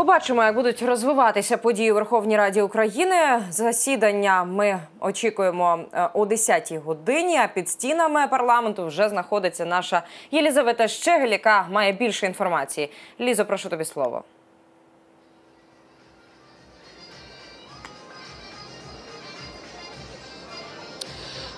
Побачимо, як будуть розвиватися події у Верховній Раді України. Засідання ми очікуємо е, о 10-й годині. А під стінами парламенту вже знаходиться наша Єлізавета Щегель, яка має більше інформації. Лізо, прошу тобі слово.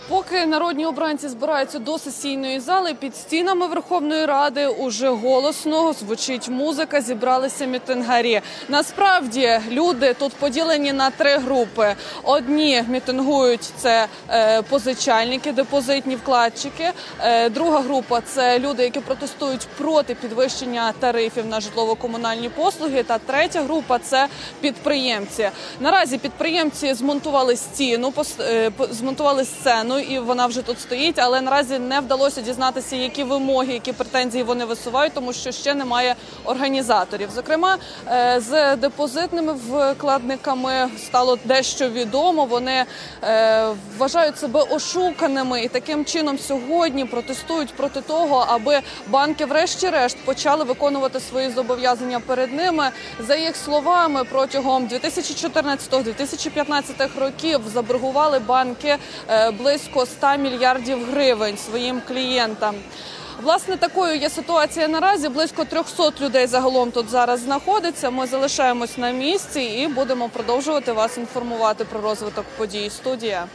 Поки народні обранці збираються до сесійної зали, під стінами Верховної Ради уже голосно звучить музика. Зібралися мітингарі. Насправді люди тут поділені на три групи: одні мітингують це е, позичальники, депозитні вкладчики. Е, друга група це люди, які протестують проти підвищення тарифів на житлово-комунальні послуги. Та третя група це підприємці. Наразі підприємці змонтували стіну, е, змонтували сцену, і вона вже тут стоїть. Але наразі не вдалося дізнатися, які вимоги, які претензії вони висувають, тому що ще немає організаторів. Зокрема, е, з депозитними вкладниками стало дещо відомо. Вони е, вважають себе ошуканими і таким чином сьогодні протестують проти того, аби банки, врешті-решт, почали виконувати свої зобов'язання перед ними. За їх словами, протягом 2014-2015 років заборгували банки е, близько 100 мільярдів гривень своїм клієнтам. Власне, такою є ситуація наразі. Близько 300 людей загалом тут зараз знаходиться. Ми залишаємось на місці і будемо продовжувати вас інформувати про розвиток подій. Студія.